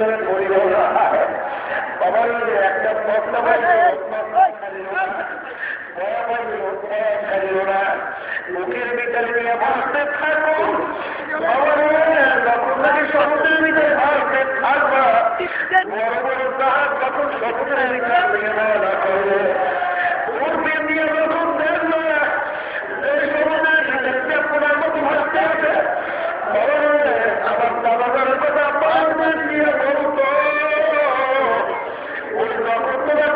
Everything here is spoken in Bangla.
পড়িল না বাবার একটা প্রশ্ন লোকের ভিতরে নিয়ে ভাসতে থাকো। নাকি ভিতরে বড় বড় তাহার যখন সত্যের ভিতরে নিয়ে না যখন Roma.